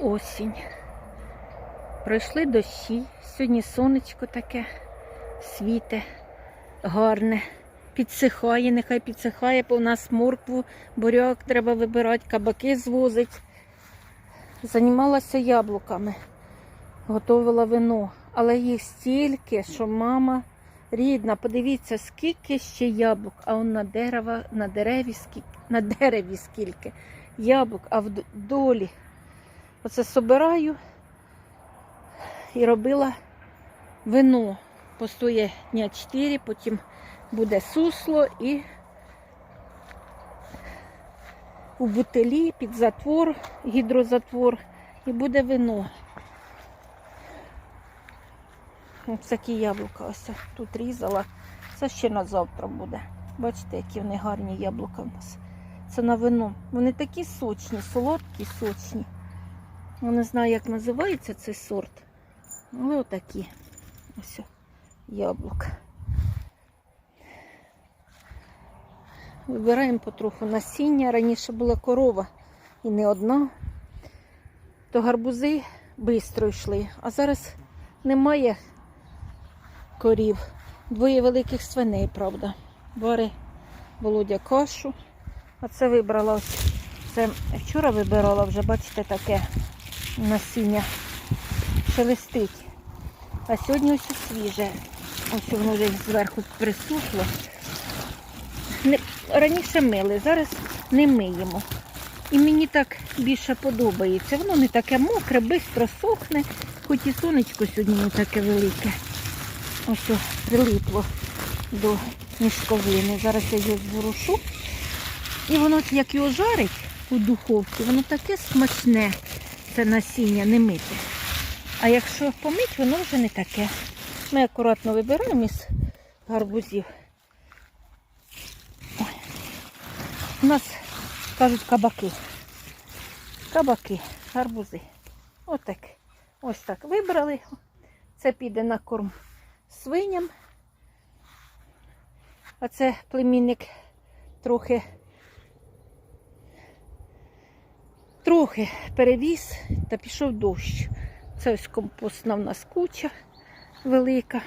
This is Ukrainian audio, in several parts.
осінь. Пройшли дощі. Сьогодні сонечко таке світе, гарне. Підсихає, нехай підсихає, бо у нас моркву, буряк треба вибирати, кабаки звозить. Займалася яблуками, готувала вино, але їх стільки, що мама рідна, подивіться, скільки ще яблук, а он на, дерева, на, дереві, скільки, на дереві скільки яблук, а в долі. Оце собираю і робила вино. Постоє дня 4, потім буде сусло і у бутилі під затвор, гідрозатвор, і буде вино. Ось такі яблука ось тут різала. Це ще на завтра буде. Бачите, які вони гарні яблука в нас. Це на вино. Вони такі сочні, солодкі, сочні. Я не знаю, як називається цей сорт. Але отакі. Ось яблука. Вибираємо потроху насіння. Раніше була корова і не одна. То гарбузи швидко йшли, а зараз немає корів. Двоє великих свиней, правда. Вари Володя кашу. А це вибрала. Це вчора вибирала вже, бачите, таке насіння шелестить. А сьогодні ось свіже. Ось воно вже зверху присухло. Не, раніше мили, зараз не миємо. І мені так більше подобається. Воно не таке мокре, швидко сохне, хоч і сонечко сьогодні не таке велике. Ось прилипло до мішковини. Зараз я його зворушу. І воно, як його жарить у духовці, воно таке смачне, це насіння не мити. А якщо помить, воно вже не таке. Ми акуратно вибираємо із гарбузів. У нас кажуть кабаки. Кабаки, гарбузи. Отак. Ось так вибрали. Це піде на корм свиням. А це племінник трохи трохи перевіз та пішов дощ. Це ось компостна в нас куча велика.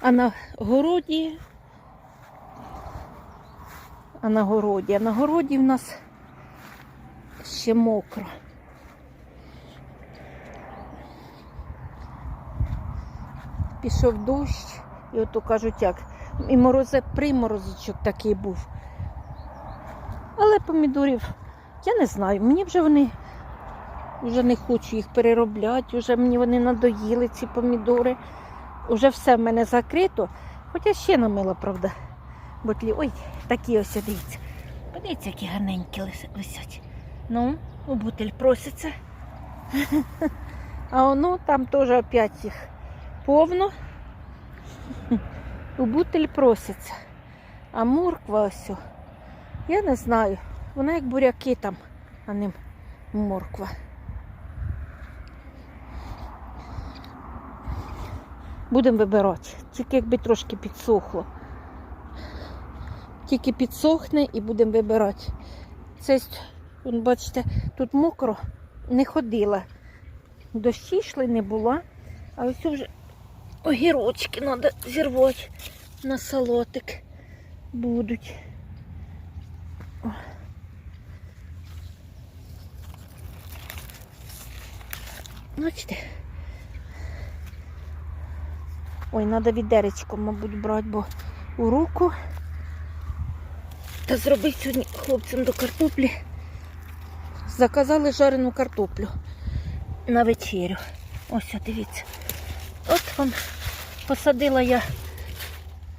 А на городі, а на городі, а на городі в нас ще мокро. Пішов дощ, і ото кажуть, як і морозе, приморозочок такий був. Але помідорів, я не знаю, мені вже вони вже не хочу їх переробляти, вже мені вони надоїли, ці помідори. Уже все в мене закрито. Хоча ще намила, правда. Ботлі. Ой, такі ось дивіться. Подивіться, які гарненькі висять. Ну, у бутель проситься. А воно там теж опять їх повно. У бутель проситься. А морква ось. Я не знаю. Вона як буряки там, а не морква. Будемо вибирати. Тільки якби трошки підсохло. Тільки підсохне і будемо вибирати. Це, бачите, тут мокро, не ходила. Дощі йшли, не було. А ось вже огірочки треба зірвати на салатик будуть. О. Бачите? Ой, треба відеречко, мабуть, брати, бо у руку. Та зробити сьогодні хлопцям до картоплі. Заказали жарену картоплю на вечерю. Ось, дивіться. От вам посадила я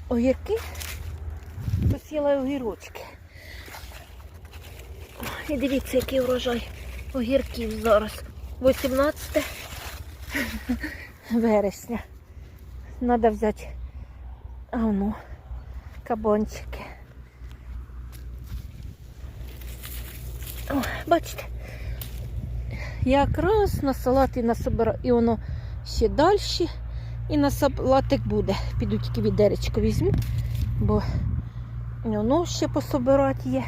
огірки, посіла огірочки. І дивіться, який урожай огірків зараз. 18 вересня. Надо взяти а ну, кабанчики. О, бачите, якраз на салат і насобираю. І воно ще далі. І на салатик буде. Піду тільки від відеречко візьму, бо воно ще пособирати є.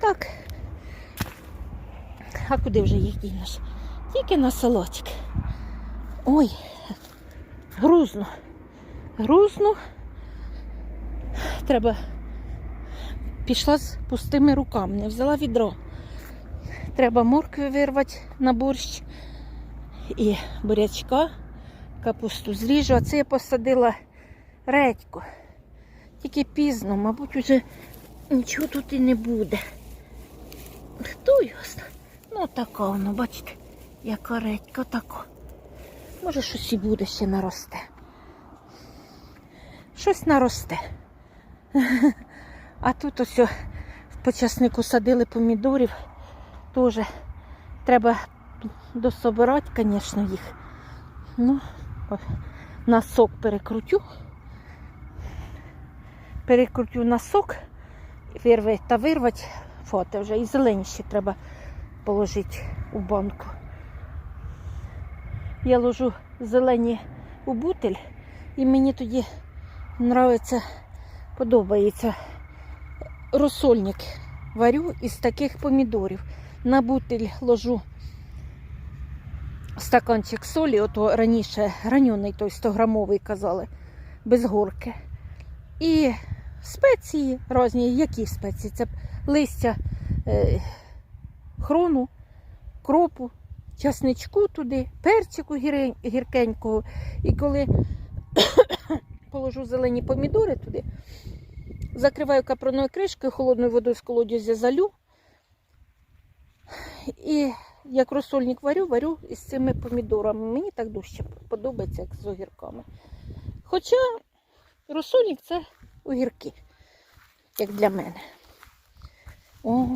Так. А куди вже їх дінеш? Тільки на салатик. Ой, грузно, грузно. Треба Пішла з пустими руками, не взяла відро. Треба моркви вирвати на борщ і бурячка, капусту зріжу. А це я посадила редьку. Тільки пізно, мабуть, уже нічого тут і не буде. Хто його? Ну така воно, бачите, яка редька така. Може, щось і буде ще наросте. Щось наросте. А тут ось в почаснику садили помідорів. Теж треба дособирати, звісно, їх. Ну, на сок перекрутю. Перекрутю на сок, вирвати та вирвати фото вже. І зелені ще треба положити у банку. Я ложу зелені у бутель, і мені тоді нравиться, подобається розсольник варю із таких помідорів. На бутиль ложу стаканчик солі, ото раніше граньоний той 100-грамовий казали, без горки. І спеції різні, які спеції? Це листя е, хрону, кропу, часничку туди, перчику гіркенького. І коли положу зелені помідори туди, закриваю капроною кришкою, холодною водою з колодязя залю. І як розсольник варю, варю із цими помідорами. Мені так дужче подобається, як з огірками. Хоча розсольник це огірки, як для мене. О,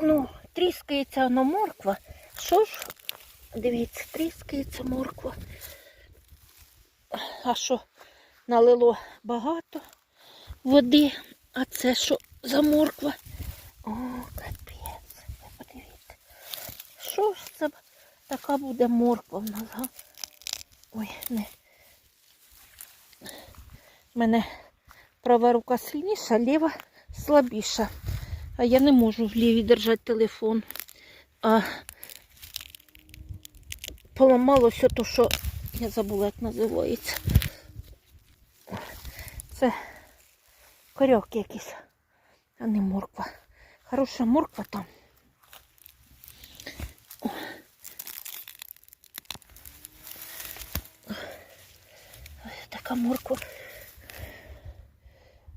ну, тріскається воно морква. Що ж? Дивіться, тріскається морква. А що налило багато води, а це що за морква? О, капець, подивіться. Що ж це така буде морква в нас, га? Ой, не. У мене права рука сильніша, ліва слабіша. А я не можу в лівій держати телефон. А поламалося то, що я забула, як називається. Це корьок якийсь, а не морква. Хороша морква там. Ось така морква.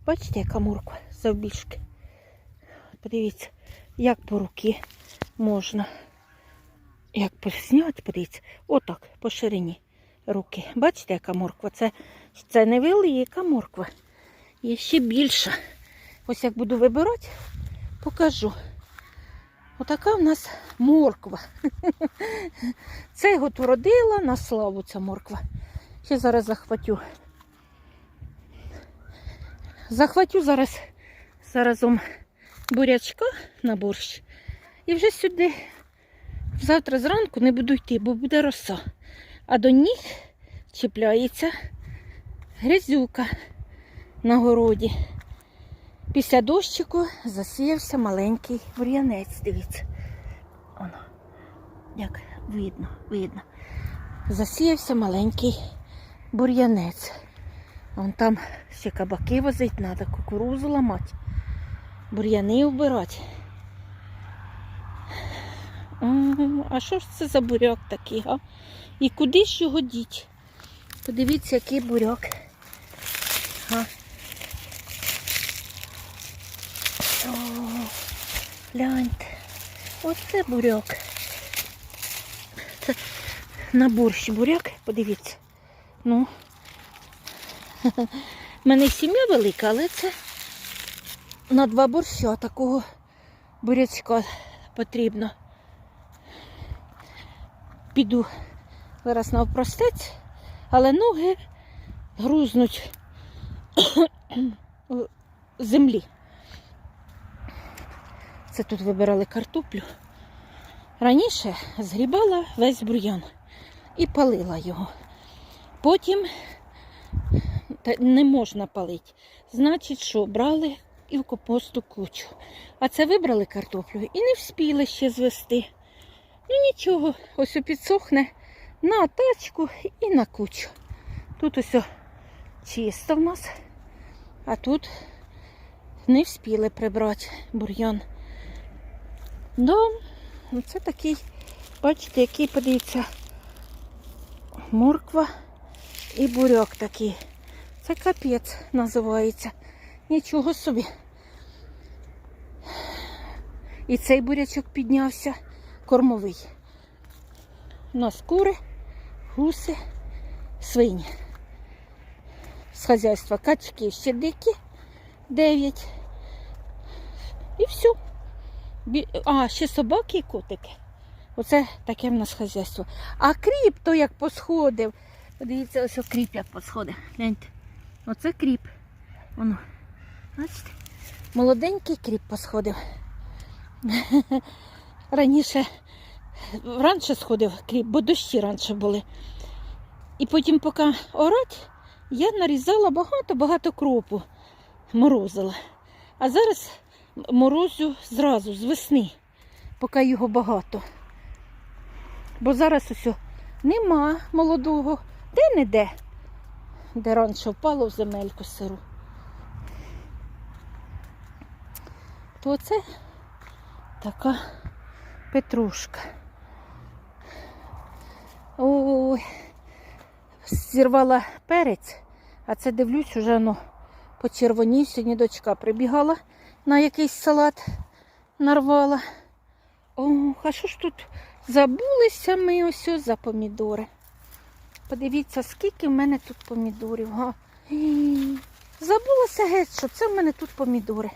Бачите, яка морква завбільшки. Подивіться, як по руки можна. Як зняти, подивіться, отак, по ширині руки. Бачите, яка морква? Це, це невелика морква. Є ще більша. Ось як буду вибирати, покажу. Отака в нас морква. Це його тут родила на славу ця морква. Ще зараз захватю. Захватю зараз заразом бурячка на борщ. І вже сюди завтра зранку не буду йти, бо буде роса. А до ніг чіпляється грязюка на городі. Після дощику засіявся маленький бур'янець. Дивіться. Воно. Як видно, видно. Засіявся маленький бур'янець. Вон там ще кабаки возить, треба кукурузу ламати, бур'яни вбирати. А що ж це за буряк такий, а? І куди ж його діть? Подивіться, який буряк. А. О, гляньте. Оце буряк. Це на борщ буряк, подивіться. Ну. У мене сім'я велика, але це на два борща такого бурячка потрібно. Піду зараз навпростець, але ноги грузнуть землі. Це тут вибирали картоплю. Раніше згрібала весь бур'ян і палила його. Потім не можна палити. Значить, що брали і в компосту кучу. А це вибрали картоплю і не вспіли ще звести. Ну нічого, ось підсохне на тачку і на кучу. Тут ось чисто в нас, а тут не вспіли прибрати бур'ян. Да, оце такий, бачите, який подивіться, морква і буряк такий. Це капець називається. Нічого собі. І цей бурячок піднявся кормовий. У нас кури, гуси, свині. З хазяйства качки ще дикі, 9. І все. А, ще собаки і котики. Оце таке в нас хазяйство. А кріп то як посходив. Дивіться, ось кріп як посходив. Гляньте. Оце кріп. Воно. Бачите? Молоденький кріп посходив. Раніше, раніше сходив кріп, бо дощі раніше були. І потім, поки орать, я нарізала багато-багато кропу, морозила. А зараз морозю зразу, з весни, поки його багато. Бо зараз усе нема молодого, де-не-де, де раніше впало в земельку сиру. То це така петрушка. Ой, зірвала перець, а це дивлюсь, уже воно почервонів. Сьогодні дочка прибігала на якийсь салат, нарвала. Ох, а що ж тут забулися ми ось за помідори? Подивіться, скільки в мене тут помідорів. Га? Забулося геть, що це в мене тут помідори.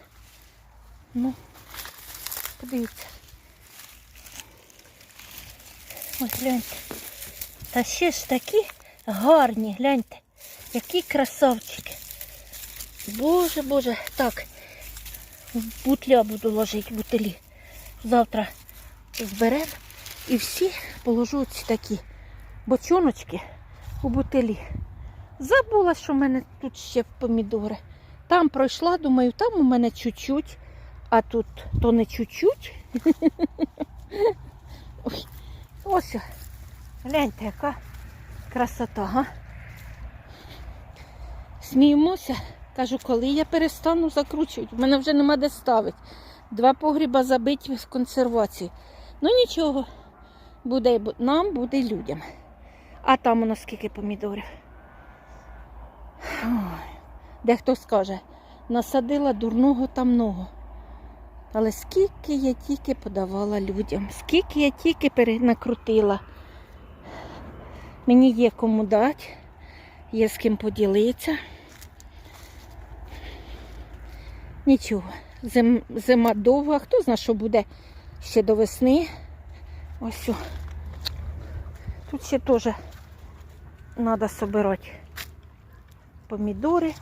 Ну, подивіться. Ось гляньте. Та ще ж такі гарні, гляньте, які красавчики. Боже, боже, так, в бутля буду ложити, бутилі. Завтра зберемо і всі положу ці такі бочоночки у бутилі. Забула, що в мене тут ще помідори. Там пройшла, думаю, там у мене чуть-чуть, а тут то не чуть-чуть. Ось, гляньте, яка красота, га? Сміємося. Кажу, коли я перестану закручувати, в мене вже нема де ставити. Два погріба забиті в консервацію. Ну нічого, буде нам, буде людям. А там у нас скільки помідорів. Дехто скаже, насадила дурного та много. Але скільки я тільки подавала людям, скільки я тільки перенакрутила. Мені є кому дати, є з ким поділитися. Нічого, зим, зима довга, хто знає, що буде ще до весни. Ось. Тут ще теж треба собирати помідори.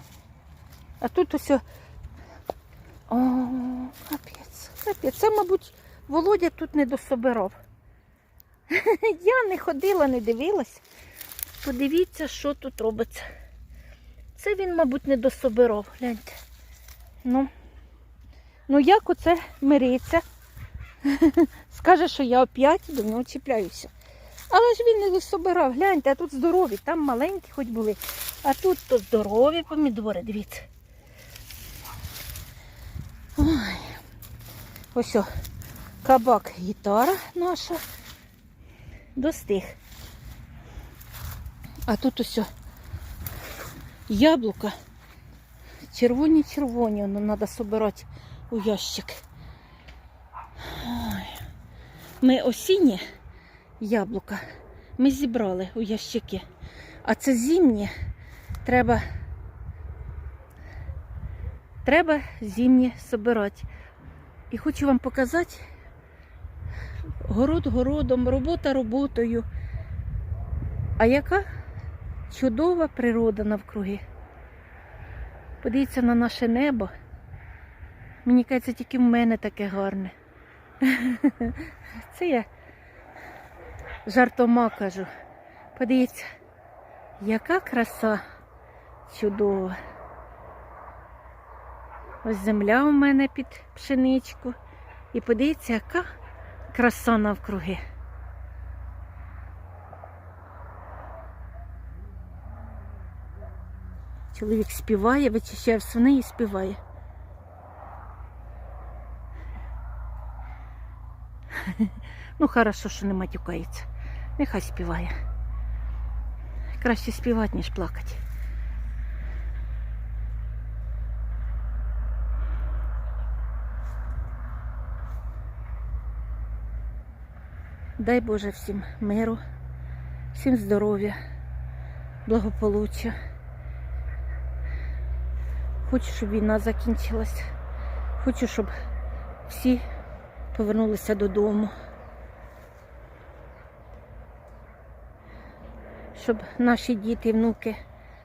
А тут ось. о- капець, капець. Це, мабуть, Володя тут не дособирав. Я не ходила, не дивилась. Подивіться, що тут робиться. Це він, мабуть, не дособирав. Гляньте. Ну, ну як оце мириться? Скаже, що я оп'ять до нього чіпляюся. Але ж він не дособирав. Гляньте, а тут здорові, там маленькі хоч були. А тут то здорові помідори, дивіться. Ой. Ось о, кабак гітара наша. Достиг. А тут ось о, яблука. Червоні-червоні, воно треба собирати у ящик. Ой. Ми осінні яблука ми зібрали у ящики. А це зимні треба, треба зимні собирати. І хочу вам показати город городом, робота роботою. А яка чудова природа навкруги. Подивіться на наше небо. Мені кажеться, тільки в мене таке гарне. Це я жартома кажу. Подивіться, яка краса чудова. Ось земля у мене під пшеничку. І подивіться, яка краса навкруги. Чоловік співає, вичищає свини і співає. Ну, хорошо, що не матюкається. Нехай співає. Краще співати, ніж плакати. Дай Боже всім миру, всім здоров'я, благополуччя. Хочу, щоб війна закінчилась. Хочу, щоб всі повернулися додому. Щоб наші діти і внуки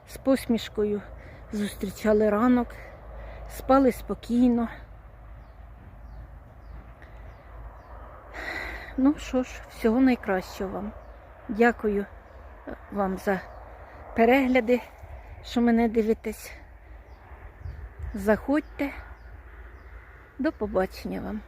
з посмішкою зустрічали ранок, спали спокійно. Ну що ж, всього найкращого вам. Дякую е, вам за перегляди, що мене дивитесь. Заходьте. До побачення вам.